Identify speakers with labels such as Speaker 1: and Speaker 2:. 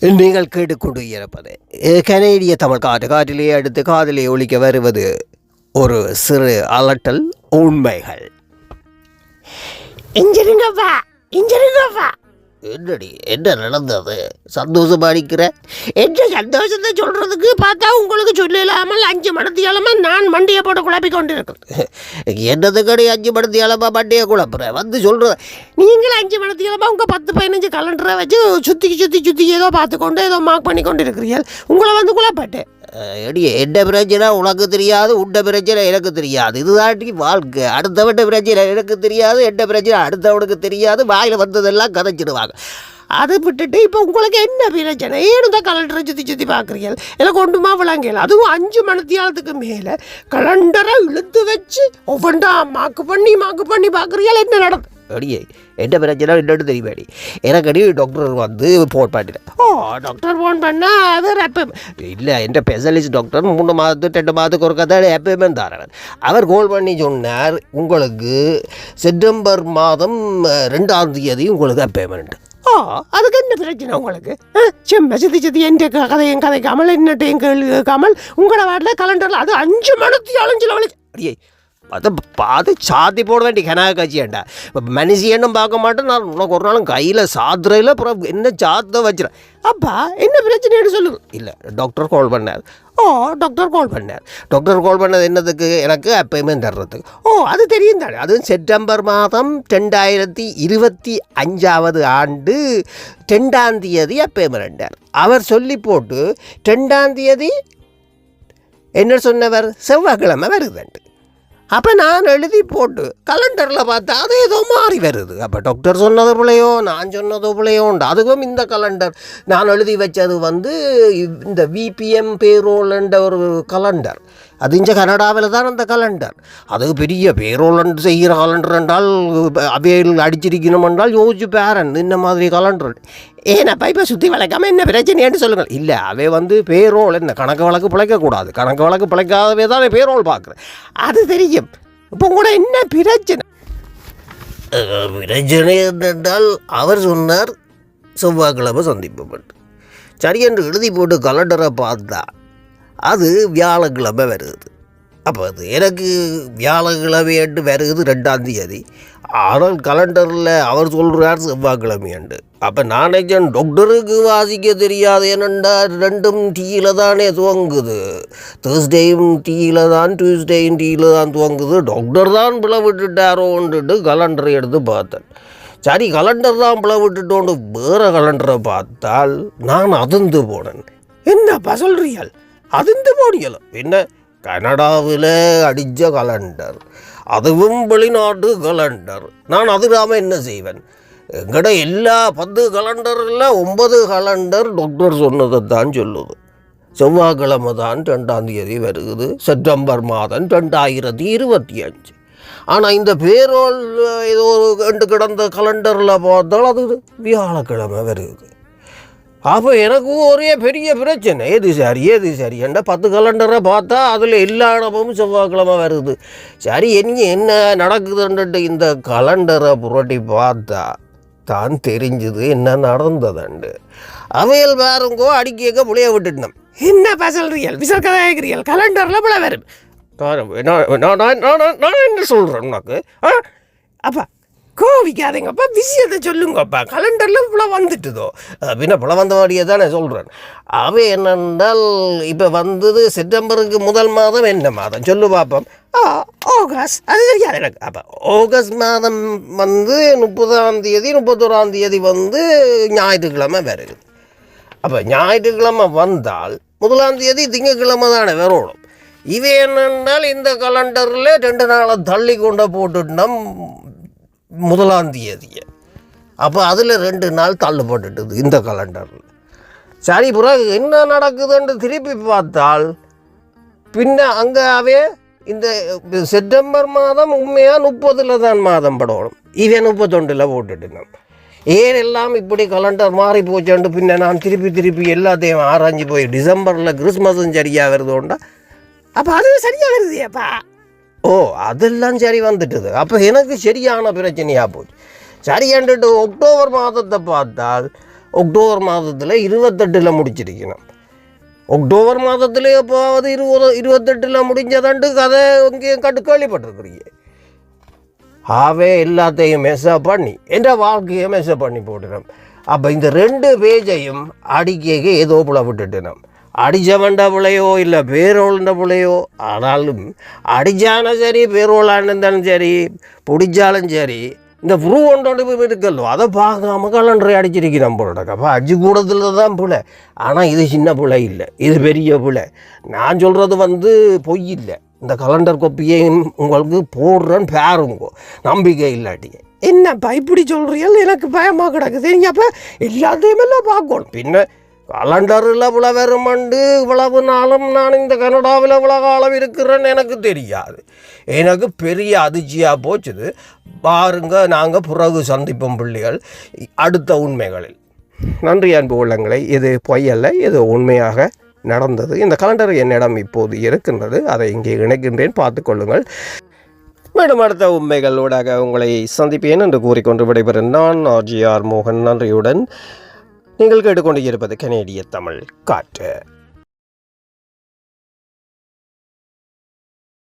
Speaker 1: நீங்கள் கேட்டுக்கொண்டு இருப்பது கனேடிய தமிழ் காற்று காற்றிலே அடுத்து காதலே ஒழிக்க வருவது ஒரு சிறு அலட்டல் உண்மைகள்.
Speaker 2: இஞ்சிருங்கப்பா இஞ்சிருங்கப்பா.
Speaker 1: என்னடி என்ன நடந்தது? சந்தோஷமா அடிக்கிற
Speaker 2: என்ன சந்தோஷத்தை சொல்றதுக்கு பார்த்தா உங்களுக்கு சொல்லலாமல் அஞ்சு மணத்தியாலமா நான் மண்டியை போட்டு குழப்பி கொண்டு இருக்கிறேன்
Speaker 1: என்னது கடை அஞ்சு மணி அளமா பண்டிகை குழப்புற? வந்து சொல்ற.
Speaker 2: நீங்கள் அஞ்சு மணத்தியாலமா உங்க பத்து பதினஞ்சு கலண்டரை வச்சு சுத்தி சுத்தி சுத்தி ஏதோ பார்த்து கொண்டு ஏதோ மார்க் பண்ணி கொண்டு இருக்கிறீர்கள். உங்களை வந்து குழப்பட்டேன்.
Speaker 1: எடி என்ன பிரச்சனை? உனக்கு தெரியாது உண்ட பிரச்சனை எனக்கு தெரியாது. இதுதாட்டி வாழ்க்கை. அடுத்தவட்ட பிரச்சனை எனக்கு தெரியாது என்ன பிரச்சனை? அடுத்தவனுக்கு தெரியாது வாயில் வந்ததெல்லாம் கதைச்சிடுவாங்க.
Speaker 2: அதை விட்டுட்டு இப்போ உங்களுக்கு என்ன பிரச்சனை? ஏன் இந்த கலண்டரை சுற்றி சுற்றி பார்க்குறீங்க எனக்கு ஒன்றுமா விளங்கல. அதுவும் அஞ்சு மணித்தியாலத்துக்கு மேலே கலண்டரை இழுத்து வச்சு ஒவ்வொன்றா மாக்கு பண்ணி மாக்கு பண்ணி பார்க்குறீங்க என்ன நடக்கும்
Speaker 1: அடியே என்ன பிரச்சனை? என்னன்னு தெரியுமாடி எனக்கு அடி டாக்டர் வந்து ஃபோன் பண்ணிட்டேன்
Speaker 2: ஓ டாக்டர் ஃபோன் பண்ணால் அவர் அப்போ
Speaker 1: இல்லை என் ஸ்பெஷலிஸ்ட் டாக்டர் மூணு மாதத்து ரெண்டு மாதத்துக்கு ஒரு கதை எப்பயுமே தாரவர் அவர் கோல் பண்ணி சொன்னார் உங்களுக்கு செப்டம்பர் மாதம் ரெண்டாம் தேதி உங்களுக்கு அப்பேமெண்ட்
Speaker 2: ஓ அதுக்கு என்ன பிரச்சனை உங்களுக்கு? ஆ, செம்ம சித்தி சித்தி என் கதையும் கதைக்காமல் என்னட்டையும் கேள்வி கமல் உங்களோட வாட்டில் கலண்டரில் அது அஞ்சு மணித்தியாலும் அழிஞ்சு வழி
Speaker 1: அடியே அது பார்த்து சாத்தி போட வேண்டிய கனக காட்சியாண்டா இப்போ மனுஷியன்னும் பார்க்க மாட்டேன் நான் உனக்கு ஒரு நாளும் கையில் சாத்துறையில் அப்புறம் என்ன சாத்த வச்சிடறேன்
Speaker 2: அப்பா என்ன பிரச்சனைன்னு சொல்லுங்க
Speaker 1: இல்லை டாக்டர் கால் பண்ணார்
Speaker 2: ஓ டாக்டர் கால் பண்ணார்
Speaker 1: டாக்டர் கால் பண்ணது என்னதுக்கு எனக்கு அப்பயுமே தர்றதுக்கு
Speaker 2: ஓ அது தெரியும் தானே
Speaker 1: அதுவும் செப்டம்பர் மாதம் ரெண்டாயிரத்தி இருபத்தி அஞ்சாவது ஆண்டு ரெண்டாம் தேதி அப்பேமெண்டார் அவர் சொல்லி போட்டு ரெண்டாம் தேதி என்ன சொன்னவர் செவ்வாய்க்கிழமை வருதுண்டு அப்போ நான் எழுதி போட்டு கலண்டரில் பார்த்தா அது ஏதோ மாறி வருது. அப்போ டாக்டர் சொன்னது பிள்ளையோ நான் சொன்னது பிள்ளையோண்டு அதுவும் இந்த கலண்டர் நான் எழுதி வச்சது வந்து இந்த விபிஎம் பேரோல்ன்ற ஒரு கலண்டர் அது இங்கே கனடாவில் தான் அந்த கலண்டர் அது பெரிய பேரோல் செய்கிற கலண்டர் என்றால் அவையில் அடிச்சிருக்கணும் என்றால் யோசிச்சு பேரன் இந்த மாதிரி கலண்டர்
Speaker 2: ஏன்னா பைப்பை சுற்றி வளைக்காம என்ன பிரச்சனையான்னு சொல்லுங்கள்.
Speaker 1: இல்லை அவை வந்து பேரோல் இந்த கணக்கு வழக்கு பிழைக்கக்கூடாது. கணக்கு வழக்கு பிழைக்காதவே தான் அவன் பேரோல் பார்க்குறேன்
Speaker 2: அது தெரியும். இப்போ கூட என்ன பிரச்சனை?
Speaker 1: பிரச்சனை என்றால் அவர் சொன்னார் செவ்வாய்க்கிழமை சந்திப்பப்பட்டு சரி என்று எழுதி போட்டு கலண்டரை பார்த்தா அது வியாழக்கிழமை வருது. அப்போ அது எனக்கு வியாழக்கிழமை என்று வருது ரெண்டாம் தேதி. ஆனால் கலண்டரில் அவர் சொல்கிறார் செவ்வாய்க்கிழமையன்று. அப்போ நான் நினைச்சேன் டாக்டருக்கு வாசிக்க தெரியாது ஏனெண்டா ரெண்டும் டீயில் தானே துவங்குது. தேர்ஸ்டேயும் டீயில் தான் டியூஸ்டேயும் டீயில் தான் துவங்குது. டாக்டர் தான் பிளவிட்டுட்டாரோன்ட்டு கலண்டரை எடுத்து பார்த்தேன். சரி கலண்டர் தான் பிளவிட்டுட்டோன்னு வேறு கலண்டரை பார்த்தால் நான் அதிர்ந்து போனேன்.
Speaker 2: என்னப்பா சொல்றீர்கள்?
Speaker 1: அதிர்ந்து போடியல பின்ன கனடாவில் அடித்த கலண்டர் அதுவும் வெளிநாட்டு கலண்டர் நான் அதிராம என்ன செய்வேன் எங்கட எல்லா பத்து கலண்டரில் ஒன்பது கலண்டர் டாக்டர் சொன்னதை தான் சொல்லுது செவ்வாய்க்கிழமை தான் ரெண்டாம் தேதி வருகுது செப்டம்பர் மாதம் ரெண்டாயிரத்தி இருபத்தி அஞ்சு ஆனால் இந்த பேரோல் ஏதோ ஒரு கிடந்த கலண்டரில் பார்த்தால் அது வியாழக்கிழமை வருகுது அப்போ எனக்கு ஒரே பெரிய பிரச்சனை. ஏது சரி ஏது சரி? என்ன பத்து கலண்டரை பார்த்தா அதில் எல்லா இடமும் செவ்வாய்க்கிழமை வருது. சரி என்ன என்ன நடக்குதுன்ட்டு இந்த கலண்டரை புரட்டி பார்த்தா தான் தெரிஞ்சது என்ன நடந்ததுண்டு அவையல் பாருங்கோ அடிக்க புளிய விட்டுட்டோம்
Speaker 2: என்னப்பா சொல்றீர்கள் விசல் கதை கலண்டரில் பிள்ளை வரும்
Speaker 1: நான் என்ன சொல்கிறேன் உனக்கு? ஆ?
Speaker 2: அப்பா கோவிக்காதீங்கப்பா விஷயத்தை சொல்லுங்கப்பா கலண்டரில் இவ்வளோ வந்துட்டுதோ.
Speaker 1: அஹ் பின்ன மாதிரியே தான் தானே சொல்கிறேன் அவை என்னென்றால் இப்போ வந்தது செப்டம்பருக்கு முதல் மாதம் என்ன மாதம்? சொல்லு பார்ப்போம்
Speaker 2: ஆ ஆகஸ்ட். அது தெரியாது எனக்கு.
Speaker 1: அப்போ ஆகஸ்ட் மாதம் வந்து முப்பதாம் தேதி முப்பத்தோராம் தேதி வந்து ஞாயிற்றுக்கிழமை வருது. அப்போ ஞாயிற்றுக்கிழமை வந்தால் முதலாம் தேதி திங்கக்கிழமை தானே வரணும் இது என்னென்றால் இந்த கலண்டரில் ரெண்டு நாளை தள்ளி கொண்டு போட்டுட்டோம். முதலாம் தேதியை அப்போ அதில் ரெண்டு நாள் தள்ளுபட்டுட்டுது இந்த கலண்டரில். சரி பிறகு என்ன நடக்குதுன்னு திருப்பி பார்த்தால் பின்ன அங்கேவே இந்த செப்டம்பர் மாதம் உண்மையாக முப்பதில் தான் மாதம் படணும். இவன் முப்பத்தொண்டில் போட்டுட்டு ஏன் எல்லாம் இப்படி கலண்டர் மாறி போச்சோண்டு பின்ன நான் திருப்பி திருப்பி எல்லாத்தையும் ஆராய்ஞ்சு போய் டிசம்பரில் கிறிஸ்மஸும் சரியாக வருதோண்டா
Speaker 2: அப்போ அது சரியாக வருதுப்பா
Speaker 1: ஓ அதெல்லாம் சரி வந்துட்டுது. அப்போ எனக்கு சரியான பிரச்சனையாக போச்சு. சரியாண்டுட்டு அக்டோபர் மாதத்தை பார்த்தால் அக்டோபர் மாதத்தில் இருபத்தெட்டில் முடிச்சிருக்கணும். அக்டோபர் மாதத்தில் எப்போவது இருபது இருபத்தெட்டில் முடிஞ்சதாண்டு கதை இங்கேயும் கட்டு கேள்விப்பட்டிருக்கிறீங்க. ஆவே எல்லாத்தையும் மெஸ்ஸப் பண்ணி என்ற வாழ்க்கையை மெஸ்ஸப் பண்ணி போட்டுனோம் அப்போ இந்த ரெண்டு பேஜையும் அடிக்கைக்கு ஏதோ புல விட்டுட்டுனோம் அடிச்சவன்ட பிள்ளையோ இல்லை பேரோளுண்ட பிள்ளையோ ஆனாலும் அடிச்சாலும் சரி பேரோலான்னு இருந்தாலும் சரி பிடிச்சாலும் சரி இந்த புரு போய் இருக்கல்லோ அதை பார்க்காம கலண்டரை அடிச்சிருக்கு நம்மளோட அப்போ அஞ்சு கூடத்தில் தான் பிள்ளை ஆனால் இது சின்ன பிள்ளை இல்லை இது பெரிய பிள்ளை நான் சொல்கிறது வந்து பொய் இல்லை. இந்த கலண்டர் கொப்பியையும் உங்களுக்கு போடுறேன்னு பேருங்கோ. நம்பிக்கை இல்லாட்டி
Speaker 2: என்னப்பா இப்படி சொல்கிறீங்க எனக்கு பயமாக கிடக்குது. நீங்கள் அப்போ எல்லாத்தையுமே பார்க்கணும்.
Speaker 1: பின்ன கலண்டரில் இவ்வளோ வருமண்டு இவ்வளவு நாளும் நான் இந்த கனடாவில் இவ்வளோ காலம் இருக்கிறேன்னு எனக்கு தெரியாது. எனக்கு பெரிய அதிர்ச்சியாக போச்சுது. பாருங்க நாங்கள் பிறகு சந்திப்போம் பிள்ளைகள். அடுத்த உண்மைகளில். நன்றி அன்பு உள்ளங்களை. இது பொய்யல்ல இது உண்மையாக நடந்தது. இந்த கலண்டர் என்னிடம் இப்போது இருக்கின்றது. அதை இங்கே இணைக்கின்றேன். பார்த்துக்கொள்ளுங்கள் மேடம் அடுத்த உண்மைகளோடாக உங்களை சந்திப்பேன் என்று கூறிக்கொண்டு விடைபெறும் நான் ஆர்ஜிஆர் மோகன். நன்றியுடன் நீங்கள் கேட்டுக்கொண்டு இருப்பது கனேடிய தமிழ் காற்று.